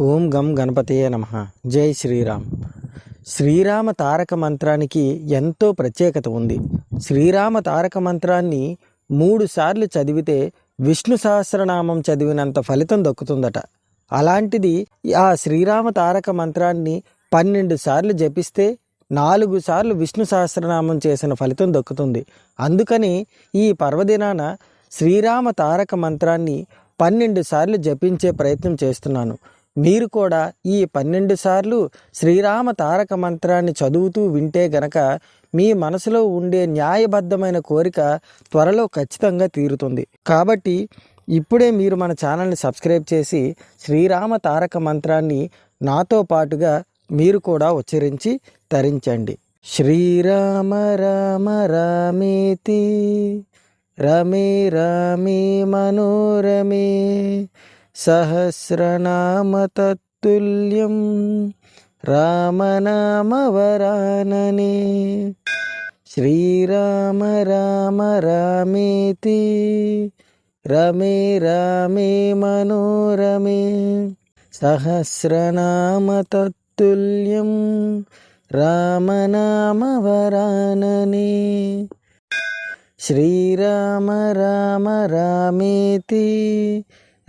ఓం గం గణపతియే నమ. జై శ్రీరామ్. శ్రీరామ తారక మంత్రానికి ఎంతో ప్రత్యేకత ఉంది. శ్రీరామ తారక మంత్రాన్ని మూడు సార్లు చదివితే విష్ణు సహస్రనామం చదివినంత ఫలితం దక్కుతుందట. అలాంటిది ఆ శ్రీరామ తారక మంత్రాన్ని పన్నెండు సార్లు జపిస్తే నాలుగు సార్లు విష్ణు సహస్రనామం చేసిన ఫలితం దక్కుతుంది. అందుకని ఈ పర్వదినాన శ్రీరామ తారక మంత్రాన్ని పన్నెండు సార్లు జపించే ప్రయత్నం చేస్తున్నాను. మీరు కూడా ఈ పన్నెండు సార్లు శ్రీరామ తారక మంత్రాన్ని చదువుతూ వింటే గనక మీ మనసులో ఉండే న్యాయబద్ధమైన కోరిక త్వరలో ఖచ్చితంగా తీరుతుంది. కాబట్టి ఇప్పుడే మీరు మన ఛానల్ని సబ్స్క్రైబ్ చేసి శ్రీరామ తారక మంత్రాన్ని నాతో పాటుగా మీరు కూడా ఉచ్చరించి తరించండి. శ్రీరామ రామ రామేతి రమే రామే మనోరమే. సహస్రనామతత్తుల్యం రామనామవరాననే. శ్రీరామ రామ రామేతి. రమే రామే మనోరమే. సహస్రనామతత్తుల్యం రామనామవరాననే. శ్రీరామ రామ రామేతి.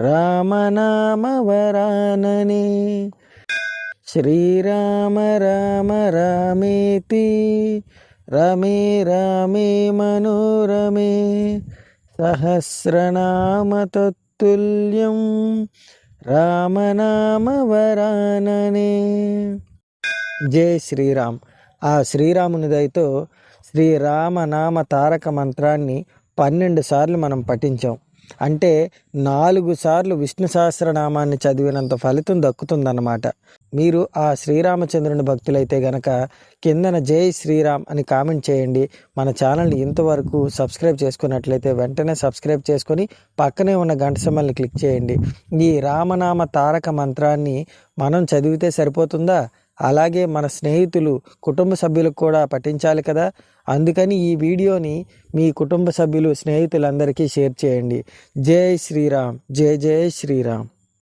రామనామవరానని. శ్రీరామ రామ రామేతి. రమే రామే మనోరమే. సహస్రనామతత్తుల్యం రామనామవరాననే. జై శ్రీరామ్. ఆ శ్రీరాముని దయతో శ్రీరామనామ తారక మంత్రాన్ని పన్నెండు సార్లు మనం పఠించాం. అంటే నాలుగు సార్లు విష్ణు సహస్రనామాన్ని చదివినంత ఫలితం దక్కుతుందన్నమాట. మీరు ఆ శ్రీరామచంద్రుని భక్తులైతే గనక కిందన జై శ్రీరామ్ అని కామెంట్ చేయండి. మన ఛానల్ని ఇంతవరకు సబ్స్క్రైబ్ చేసుకున్నట్లయితే వెంటనే సబ్స్క్రైబ్ చేసుకొని పక్కనే ఉన్న గంట సమ్మల్ని క్లిక్ చేయండి. ఈ రామనామ తారక మంత్రాన్ని మనం చదివితే సరిపోతుందా? అలాగే మన స్నేహితులు కుటుంబ సభ్యులకు కూడా పఠించాలి కదా. అందుకని ఈ వీడియోని మీ కుటుంబ సభ్యులు స్నేహితులందరికీ షేర్ చేయండి. జై శ్రీరామ్. జై జై శ్రీరామ్.